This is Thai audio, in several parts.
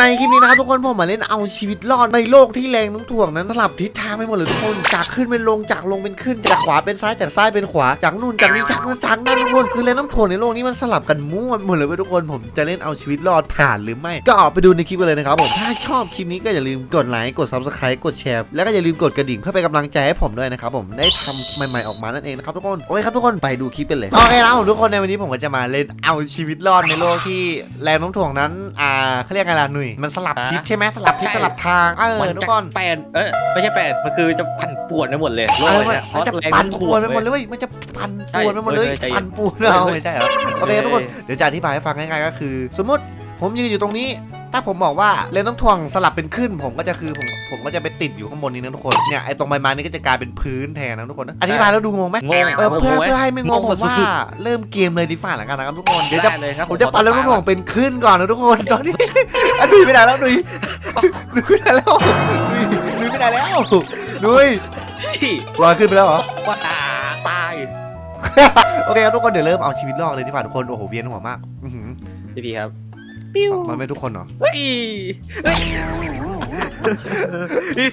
ในคลิปนี้นะครับทุกคนผมมาเล่นเอาชีวิตรอดในโลกที่แรงน้ำถ่วงนั้นสลับทิศทางไปหมดเลยทุกคนจากขึ้นเป็นลงจากลงเป็นขึ้นจากขวาเป็นซ้ายจากซ้ายเป็นขวาจากนู่นจากนี้จากนั้นจากนั้นทุกคนคือแรงน้ำถ่วงในโลกนี้มันสลับกันมั่วหมดเลยทุกคนผมจะเล่นเอาชีวิตรอดผ่านหรือไม่ ก็ออกไปดูในคลิปกันเลยนะครับผมถ้าชอบคลิปนี้ก็อย่าลืมกดไลค์กด subscribe กดแชร์แล้วก็อย่าลืมกดกระดิ่งเพื่อเป็นกำลังใจให้ผมด้วยนะครับผมได้ทำใหม่ๆออกมานั่นเองนะครับทุกคนโอเคครับทุกคนไปดูคลิปกันเลยโอเคแล้วทุกคนในวันนี้ผมก็จะมาเล่นเอาชีวิตรอดในโลกที่แรงน้ำถ่วงนั้นอ่าเขาเรียกไงล่ะหนุ่ยมันสลับทิศใช่ไหมสลับทิศสลับทางเออมันทุจะกคนแปลนเออไม่ใช่แปลนมันคือจะปั่นป่วนไปหมดเลยโลเอกอมันเนี่ยมันจะเพราแรงปั่นโป่วนไปหมดเลยเว้ยมันจะปั่นป่วนไปหมดเลยใช่ปั่นป่วนเฮ้ยเอาเฮ้ยไม่ใช่เหรอ โอเคทุกคน เดี๋ยวจะอธิบายให้ฟังง่ายๆก็คือ สมมติผมยืนอยู่ตรงนี้ ถ้าผมบอกว่าเลนต้องถ่วงสลับเป็นขึ้น ผมก็จะคือผมผมก็จะไปติดอยู่ข้างบนนี้นะทุกคนเนี่ยไอ้ตรงใบไม้นี่ก็จะกลายเป็นพื้นแทนนะทุกคนนะอธิบายแล้วดูงงไหมงงเออเพื่อโโเพื่อให้ไม่งงผมว่าสุดเริ่มเกมเลยดีฝ่าหลังกันนะครับทุกคนๆเดี๋ยวจะได้เลยครับผมจะปั่นแล้วขอต้องตถ่วงเป็นขึ้นก่อนนะทุกคนตอนนี้อะดุยไม่ได้แล้วดุยดุยไม่ได้แล้วดุยดุยไม่ได้แล้วดุยพี่ลอยขึ้นไปแล้วเหรอว่าตายโอเคครับทุกคนเดี๋ยวเริ่มเอาชีวิตรอดเลยดีกว่าทุกคนโอ้โหเวียนหัวมากอื้อหือพี่พี่ครับ มันไม่ทุกคนเหรอเฮ้ยเฮ้ยพี่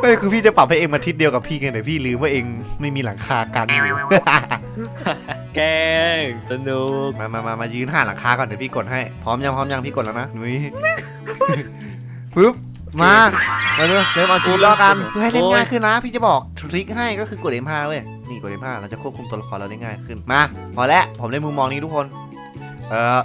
ไม่คือพี่จะปรับให้เองมาทิศเดียวกับพี่ไงแต่พี่ลืมว่าเองไม่มีหลังคากันอยู่แกงสนุกมามามามายืนห่าหลังคาก่อนเดี๋ยวพี่กดให้ พร้อมยังพร้อมยังพี่กดแล้วนะหนุ้ยปึ๊บมามาเร็วเริ่มเอาชีวิตรอดกันเพื่อให้เล่นง่ายขึ้นนะ พี่จะบอกทริคให้ก็คือกด M5 เว้ยนี่กด M5 เราจะควบคุมตัวละครเราได้ง่ายขึ้นมาพอแล้วผมได้มุมมองนี้ทุกคน เออ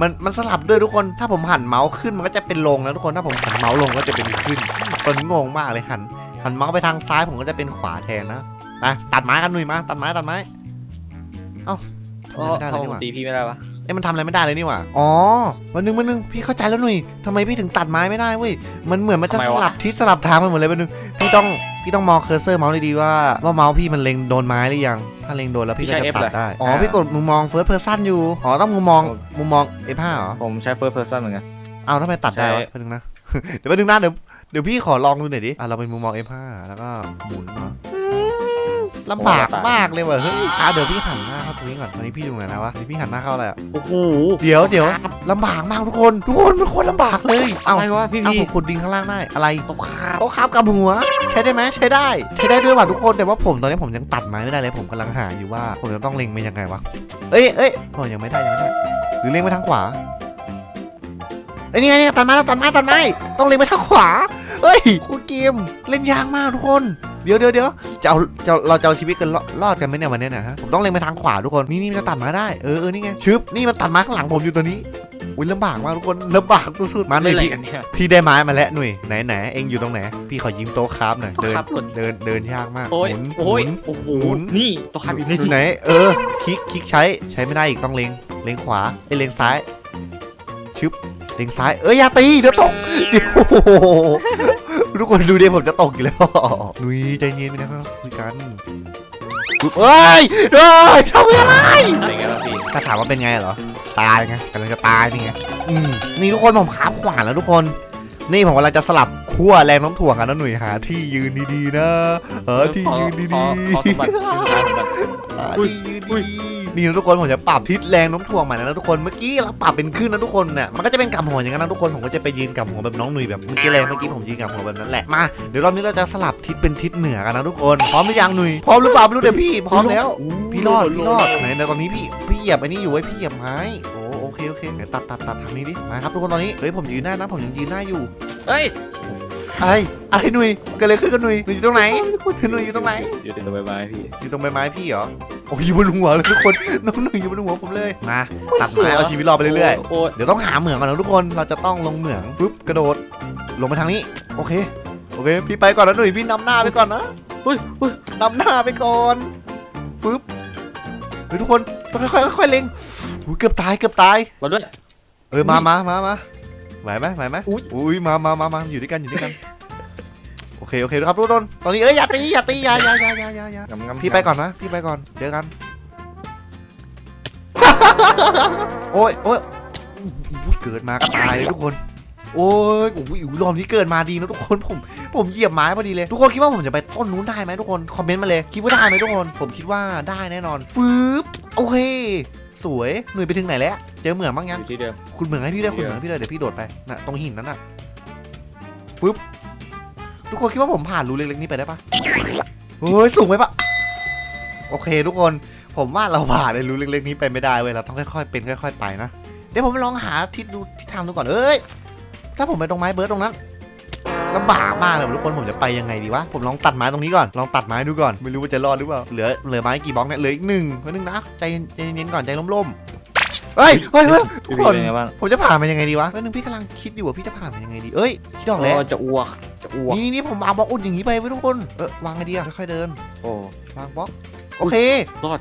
มันมันสลับด้วยทุกคน ถ้าผมหันเมาส์ขึ้นมันก็จะเป็นลงนะทุกคน ถ้าผมหันเมาส์ลงก็จะเป็นขึ้นตอนนี้งงมากเลยหัน หันเมาส์ไปทางซ้ายผมก็จะเป็นขวาแทนนะไปตัดไม้กันหนุ่ยมา ตัดไม้ตัดไม้ เอ้าทำไมไม่ได้เลยดีกว่า ตีพี่ไม่ได้ปะ เอ้ยมันทำอะไรไม่ได้เลยนี่หว่าอ๋อวันนึงวันนึงพี่เข้าใจแล้วหนุ่ยทำไมพี่ถึงตัดไม้ไม่ได้เว้ยมันเหมือนมันจะสลับทิศสลับทางไปหมดเลยวันนึงพี่ต้องพี่ต้องมองเคอร์เซอร์เมาส์ดีๆว่าว่าเมาส์พี่มันเล็งโดนไม้หรือยัง ถ้าเล็งโดนแล้วพี่ก็จะตัดได้อ๋อพี่กดมุมมองเฟิร์สเพอร์ซันอยู่อ๋อต้องมุมมองมุมมอง F5 เหรอผมใช้ first person เหมือนกัน เอาทำไมตัดได้วะใช่แป๊บนึงนะ เดี๋ยวแป๊บนึงนะเดี๋ยวเดี๋ยวพี่ขอลองดูหน่อยดิอะเราเป็นมุมมอง F5 แล้วก็หมุนเนาะ ลำบากมากเลยว่ะเฮ้ยอะเดี๋ยวพี่หันหน้าเข้าตรงนี้ก่อนตอนนี้พี่อยู่ไหนแล้ววะตอนนี้พี่หันหน้าเข้าอะไรอะโอ้โหเดี๋ยวเดี๋ยวลำบากมากทุกคนทุกคนมันโคตรลำบากเลยเอาอะไรวะพี่เอาพี่ผมขุดดินข้างล่างได้อะไรตกคาบโต๊ะครับกับหัว ใช้ได้ไหมใช้ได้ ใช้ได้ด้วยว่ะทุกคนแต่ว่าผมตอนนี้ผมยังตัดไม้ไม่ได้เลย ผมกำลังหาอยู่ว่า ผมจะต้องเล็งไปยังไงวะเอ้ยเอ้ยโอ้ยยังไม่ได้ยังไม่ได้หรือเล็งไปทางขวาเอ้ยนี่ไงนี่ไงตัดไม้แล้วตัดไม้ตัดไม้ต้องเล็งไปทางขวาเฮ้ยโคตรเกมเล่นยากมากทุกคน เดี๋ยวเดี๋ยวเดี๋ยวจะเอาจะเราจะเอาชีวิตกันรอรอดกันไหมเนี่ยวันเนี้ยนะฮะผมต้องเล็งไปทางขวาทุกคนนี่นี่มันจะตัดไม้ได้เออเออนี่ไงชึบนี่มันตัดไม้ข้างหลังผมอยู่ตัวนี้อุ้ยลำบากมากทุกคนลำบากสุดๆมาเลเล่ยนอะไรพี่กันเนี่ยพี่ได้ไม้มาแล้วหนุ่ยไหนไหนเองอยู่ตรงไหนพี่ขอยืมโต๊ะคราฟหน่อยโต๊ะเดินคราฟหล่นเดินเดินยากมากโอ้ยหมุนโอ้ยหมุนโอ้โหหมุนนี่ตัวคาบอยู่นี่อยู่ไหนเออคลิกคลิกใช้ใช้ไม่ได้อีกต้องเล็งเล็งขวาไอ้ยเล็งซ้ายชึบเล็งซ้ายเอ้ยอย่าตีเดี๋ยวตกเดี๋ยวโอ้โห ทุกคนดูดิผมจะตกอยู่แล้วหนุ่ยใจเย็นไปนะครับคุยกันปึ๊บเอ้ยเฮ้ยทำอะไรเป็นไงบ้างพี่ถ้าถามว่าเป็นไงเหรอ ตายไงกำลังจะตายนี่ไงอืมนี่ทุกคนผมขาบขวานแล้วทุกคน นี่ผมกำลังจะสลับขั้วแรงโน้ำถ่วงกันนะหนุ่ยหาที่ยืนดีๆนะเออที่ยืนดีขอขอสมบัติๆสมบัติสมบัติหาอุ้ยที่ยืนอุ้ยดีๆนี่นะทุกคนผมจะปรับทิศแรงโน้ำถ่วงใหม่แล้วนะทุกคนเมื่อกี้เราปรับเป็นขึ้นนะทุกคนเนี่ยมันก็จะเป็นกำหัวอย่างนั้นนะทุกคนผมก็จะไปยืนกำหัวแบบน้องหนุ่ยแบบเมื่อกี้แรงเมื่อกี้ผมยืนกำหัวแบบนั้นแหละมาเดี๋ยวรอบนี้เราจะสลับทิศเป็นทิศเหนือกันนะทุกคนพร้อมหรือยังหนุ่ยพร้อมหรือเปล่าไม่รู้แต่พี่พร้อมแล้วพี่รอดพี่รอดไหนในตอนนี้พี่พี่เหยียบไอ้นี่อยู่ไว้ยพี่เหยียบไม้โอ้โอ เคโอเคไหนตัดตัดตัดทางนี้ดิมาครับทุกคนตอนนี้เฮ้ยผมยืนได้นะผมยังยืนได้อยู่เฮ้ยอะไรอะไรหนุ่ยเกิดอะไรขึ้นกับหนุ่ยหนุ่ยอยู่ตรงไหนหนุ่ยอยู่ตรงไหนอยู่ตรงใบไม้พี่อยู่ตรงใบไม้พี่เหรอโอ้ยอยู่บนหัวเลยทุกคนน้องหนุ่ยอยู่บนหัวผมเลยมาตัดไม้เอาชีวิตรอดไปเรื่อยโอ้ยๆเดี๋ยวต้องหาเหมืองก่อนนะทุกคนเราจะต้องลงเหมืองฟึบกระโดด ลงไปทางนี้โอเคโอเคพี่ไปก่อนนะหนุ่ยพี่นำหน้าไปก่อนนะอุ้ยอุ้ยนำหน้าไปก่อนฟึบเฮ้ยทุกคน ต้องค่อยๆค่อยๆเล็งอุ๊ยเกือบตายเกือบตายเราด้วย เออมามามามาไหวไหมไหวไหมอุ๊ย อุ้ยมามามามาอยู่ด้วยกันอยู่ด้วยกัน โอเคโอเคครับทุกคนตอนนี้เอ้ยอย่าตีอย่าตีอย่าอย่าอย่าอย่าอย่าอย่า งำงำพี่ไปก่อนนะ พี่ไปก่อน เจอกัน โอ้ยโอ้ยอุ๊ยเกิดมาก็ตายเลยทุกคน โอ้ยโอ้ยรอบนี้เกิดมาดีนะทุกคนผม ผมเหยียบไม้พอดีเลย ทุกคนคิดว่าผมจะไปต้นนู้นได้ไหมทุกคน คอมเมนต์มาเลย คิดว่าได้ไหมทุกคน ผมคิดว่าได้แน่นอน ฟืบ โอเค สวยหนุ่ยไปถึงไหนแล้ว เจอเหมืองบ้างอยังยู่ที่เดิม คุณเหมืองให้พี่ด้วยเดี๋คุณยวเหมืองให้พี่ด้วยเดี๋ยวพี่โดดไปน่ะตรงหินนั้นน่ะฟึบทุกคนคิดว่าผมผ่านรูเล็กๆนี้ไปได้ปะเฮ้ยสูงไปปะโอเค ทุกคนผมว่าเราผ่านในรูเล็กๆนี้ไปไม่ได้เว้ยเราต้องค่อยๆเป็นค่อย ๆ ไปนะเดี๋ยวผมลองหาทิศดูทิศทางดูก่อนเอ้ยถ้าผมไปตรงไม้เบิร์ดตรงนั้น ลำบากมากเลยทุกคนผมจะไปยังไงดีวะผมลองตัดไม้ตรงนี้ก่อนลองตัดไม้ดูก่อนไม่รู้ว่าจะรอดหรือเปล่าเหลือเหลือไม้กี่บล็อกเนี่ยเหลืออีกหนึ่งไว้หนึ่งนะใจใจเย็นๆก่อนใจร่มๆเฮ้ยเฮ้ยเฮ้ยทุกพี่คนเป็นไงบ้างผมจะผ่านมันยังไงดีวะแป๊บนึงพี่กำลังคิดอยู่ว่าพี่จะผ่านมันยังไงดีเอ้ยคิดออกแล้วโอ้จะอ้วกจะอ้วกนี่นี่นี่ผมวางบล็อกอุดอย่างนี้ไปไว้ทุกคนเออวางไงดีอะค่อยๆเดินโอ้วางบล็อกโอเครอด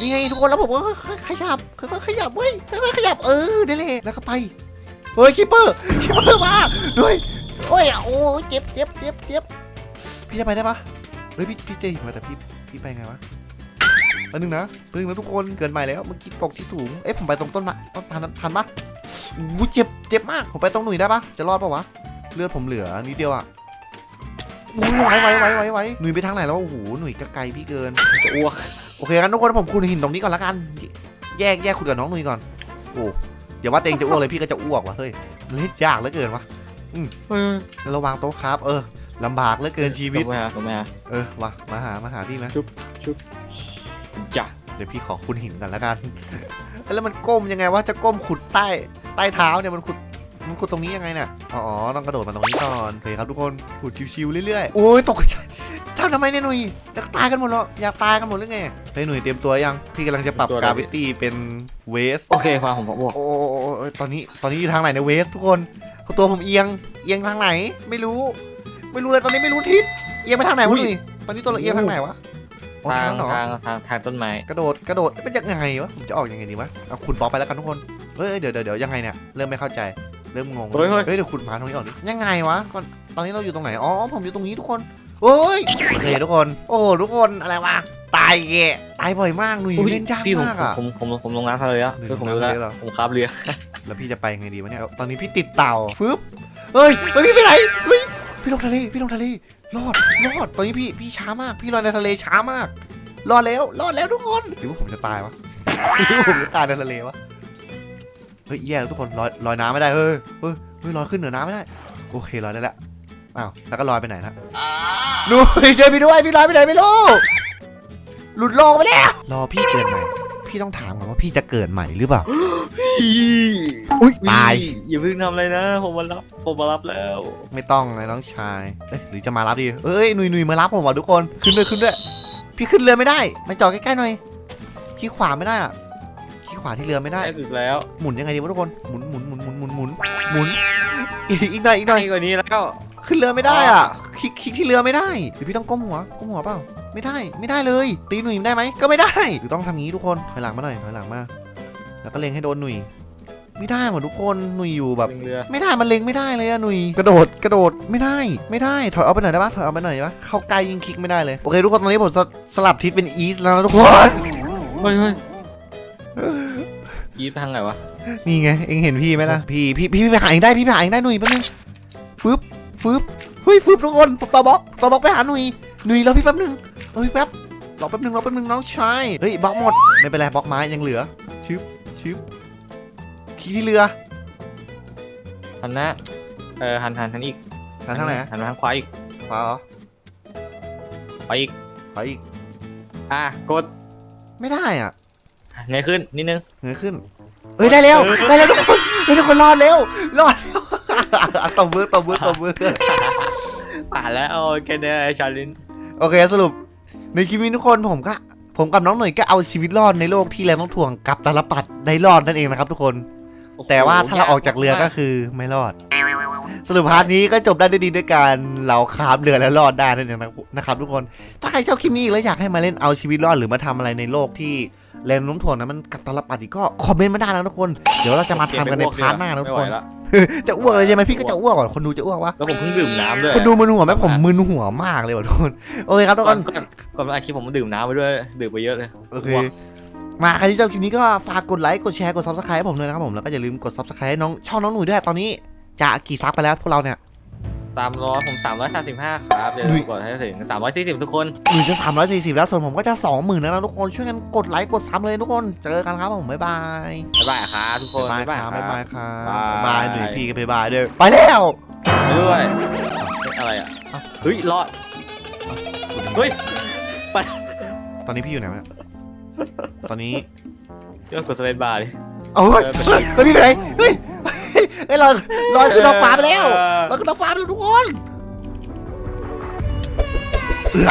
นี่ไงทุกคนแล้วผมก็ค่อยๆขยับค่อยๆขยับเว้ยค่อยๆขยับเออได้เลยแล้วก็ไปเฮ้ยคิปเปอร์คิปเปอร์มาด้วย โอ้ยโอ้ยเจ็บเจ็บเจ็บเจ็บพี่จะไปได้ปะเฮ้ยพี่พี่เจหิมาแต่พี่พี่ไปไงวะแป๊บนึงนะแป๊บนึงนะทุกคนเกินใหม่แล้วเมื่อกี้ตกที่สูงเอ๊ะผมไปตรงต้นไม้ต้นตาลนั้นทันปะอู้เจ็บเจ็บมากผมไปตรงหนุ่ยได้ปะจะรอดปะวะเลือดผมเหลือนิดเดียวอะอุ้ยไหวไหวไหวไหวไหวหนุ่ยไปทางไหนแล้วโอ้โหหนุ่ยก็ไกลพี่เกินจะอ้วกโอเคงั้นทุกคนผมคูณหินตรงนี้ก่อนละกัน แยกแยกคุณกับน้องหนุ่ยก่อนโอ้อย่าว่าเตงจะอ้วกเลยพี่ก็จะอ้วกว่ะเฮ้ยมันเล่นยากเหลือเกินวะ เฮ้ยระวังโต๊ะครับ เออลำบากเหลือเกินชีวิต ลงมาลงมาเออมามาหามาหาพี่ไหมจ้ะเดี๋ยวพี่ขอคุณหินก่อนละกัน แล้วมันก้มยังไงวะจะก้มขุดใต้ใต้เท้าเนี่ยมันขุดมันขุดตรงนี้ยังไงเนี่ยอ๋อต้องกระโดดมาตรงนี้ก่อนโอเคครับทุกคนขุดชิวๆเรื่อยๆโอ้ยตกใจทำทำไมเนี่ยหนุ่ยจะตายกันหมดแล้วอยากตายกันหมดหรือไงเฮ้ยหนุ่ยเตรียมตัวยังพี่กำลังจะปรับกราวิตี้เป็นเวส โอเคพาผมอ้วกโอ้โอ้ตอนนี้ตอนนี้อยู่ทางไหนในเวสทุกคน ตัวผมเอียง เอียงทางไหน ไม่รู้ ไม่รู้เลยตอนนี้ไม่รู้ทิศ เอียงไปทางไหนวะหนุ่ยตอนนี้ตัวเราเอียงทางไหนวะอ๋อทางนั้นเหรอทางทางทางต้นไม้ กระโดด กระโดดเป็นยังไงวะผมจะออกยังไงดีวะเอาขุดบล็อกไปแล้วกันทุกคน เฮ้ยเดี๋ยวเดี๋ยวเดี๋ยวยังไงเนี่ย เริ่มไม่เข้าใจ เริ่มงง เฮ้ยเฮ้ยเฮ้ยเดี๋ยวขุดมาตรงนี้ก่อนดิยังไงวะก่อนตอนนี้เราอยู่ตรงไหน อ๋อผมอยู่ตรงนี้ทุกคน เฮ้ยโอเคทุกคน โอ้ทุกคนอะไรวะตายแกตายบ่อยมากหนุ่ยอุ๊ยเล่นยากพี่ผมมากอะ ผมผมผมลงน้ำทะเลแล้วหนึ่งคือผมลงรู้น้ำแล้วทะเลเหรอ ผมขับเรือแล้วพี่จะไปไงดีวะเนี่ยตอนนี้พี่ติดเต่าฟึบเฮ้ยเฮ้ยพี่ไปไหนเฮ้ยพี่ลงทะเลพี่ลงทะเลรอดรอดตอนนี้พี่พี่ช้ามาก พี่ลอยในทะเลช้ามาก รอดแล้วรอดแล้วทุกคนหรือว่าผมจะตายวะหรือว่าผมจะตายในทะเลวะเฮ้ยแย่แล้วทุกคนลอยลอยน้ำไม่ได้เฮ้ยเฮ้ยเฮ้ยลอยขึ้นเหนือน้ำไม่ได้ โอเคลอยได้แล้วอ้าวแล้วก็ลอยไปไหนนะ ดูเจอพี่ด้วยพี่ลอยไปไหนไม่รู้หลุดโลกไปแล้วรอพี่เกิดใหม่ พี่ต้องถามก่อนว่าพี่จะเกิดใหม่หรือเปล่า อุ้ยตาย อย่าเพิ่งทำอะไรนะ ผมมารับ ผมมารับแล้ว ไม่ต้องเลยน้องชายเอ้ยหรือจะมารับดีเอ้ยหนุยหนุยมารับผมว่ะทุกคนขึ้นเลยขึ้นด้วยพี่ขึ้นเรือไม่ได้มาจอดใกล้ๆหน่อยขี้ขวาไม่ได้อะขี้ขวาที่เรือไม่ได้ ได้สุดแล้วหมุนยังไงดีวะทุกคนหมุนหมุนหมุนหมุนหมุนหมุนหมุนอีกอีกหน่อยอีกหน่อย ใกล้กว่านี้แล้ว ขึ้นเรือไม่ได้อะ ลิกคลิกที่เรือไม่ได้หรือพี่ต้องก้มหัวก้มหัวเปล่าไม่ได้ไม่ได้เลย ตีหนุ่ยได้ไหมก็ไม่ได้หรือต้องทำงี้ทุกคนถอยหลังมาหน่อยถอยหลังมา แล้วก็เล็งให้โดนหนุ่ยไม่ได้หมดทุกคนหนุ่ยอยู่แบบ เรือไม่ได้มันเล็งไม่ได้เลยอะหนุ่ยกระโดดกระโดดไม่ได้ ไม่ได้ถอยเอาไปหน่อยได้ปะถอยเอาไปหน่อยได้ปะเข้าใกล้ยิงคลิกไม่ได้เลยโอเคทุกคนตอนนี้ผมสสลับทิศเป็นอีสแล้วนะทุกคนเฮ้ยเฮ้ยยีดไปทางไหนวะนี่ไงเอ็งเห็นพี่ไหมล่ะพี่พี่พี่ไปหาเองได้พี่ไปหาเองได้หนุ่ยแป๊บนึงฟึบฟึบ เฮ้ยฟึบทุกคนผมต่อบล็อกต่อบล็อกไปหาหนุ่ยหนุ่ยรอพี่แป๊บนึงเฮ้ยแป๊บรอแป๊บนึงรอแป๊บนึงน้องชายเฮ้ยบล็อกหมดไม่เป็นไรบล็อกไม้ยังเหลือชึบชึบขี่ที่เรือหันหน้าเออหันหันหันอีกหันทางไหนอะหันมาทางขวาอีกขวาเหรอขวาอีกขวาอีกอะกดไม่ได้อะเงยขึ้นนิดนึงเงยขึ้นเอ้ยได้แล้วเออได้แล้วทุกคนเฮ้ยทุกคนรอดเร็วรอดแล้วตบมือตบมือตบมือ ผ่านแล้วโอเคเนชาลินโอเคสรุป ในคลิปนี้ทุกคนผมก็ผมกับน้องหน่อยก็เอาชีวิตรอดในโลกที่แรงโน้มถ่วงกับตาลปัดได้รอดนั่นเองนะครับทุกคน แต่ว่าถ้าเราออกจากเรือก็คือไม่รอด สรุปพาร์ทนี้ก็จบได้ด้วยดีด้วยการเราคาบเรือแล้วรอดได้นั่นเองนะครับทุกคน ถ้าใครชอบคลิปนี้อีกแล้วอยากให้มาเล่นเอาชีวิตรอดหรือมาทำอะไรในโลกที่แรงโน้มถ่วงนั้นมันกับตาลปัดอีกก็คอมเมนต์มาได้นะทุกคน เดี๋ยวเราจะมาทำกันในพาร์ทหน้านะทุกคนไม่ไหวละ จะอ้วกเลยใช่ไหมพี่ก็จะอ้วกก่อนคนดูจะอ้วกวะแล้วผมเพิ่งดื่มน้ำด้วยคนดูมึนหัวไหมผมมึนหัวมากเลยว่ะทุกคนโอเคครับทุกก่คอนนก่อนก่อนมาอัดคลิปผมดื่มน้ำไปด้วยดื่มไปเยอะเลยโอเคมาใครที่ชอบคลิปนี้ก็ฝากกดไลค์กดแชร์กดซับสไครต์ให้ผมด้วยนะครับผมแล้วก็อย่าลืมกดซับสไครต์ให้น้องช่องน้องหนุ่ยด้วยตอนนี้จะกี่ซับไปแล้วพวกเราเนี่ย สามร้อยผมสามร้อยสามสิบห้าครับ เดี๋ยวดุยกดให้ถึงสามร้อยสี่สิบทุกคนหนูจะ340แล้วส่วนผมก็จะ20,000แล้วนะทุกคนช่วยกันกดไลค์กดซ้ำเลยทุกคนเจอกันครับผมบ๊ายบายบ๊ายบายครับทุกคนบ๊ายบายครับบ๊ายบายครับบ๊ายบ๊ายบาบายยหนุ่ยพี่ก็บ๊ายบายเด้อไปแล้วไปด้วยเฮ้ยอะไรอะเอ้าเฮ้ยรอดเฮ้ยตอนนี้พี่อยู่ไหนวะตอนนี้เรื่องกดสเปซบาร์ดิเอาเฮ้ยเฮ้ยเฮ้ยพี่ไปไหนเฮ้ย เฮ้ยลอยลอยขึ้นท้องฟ้าไปแล้วลอยขึ้นท้องฟ้าไปแล้วทุกคนเอือ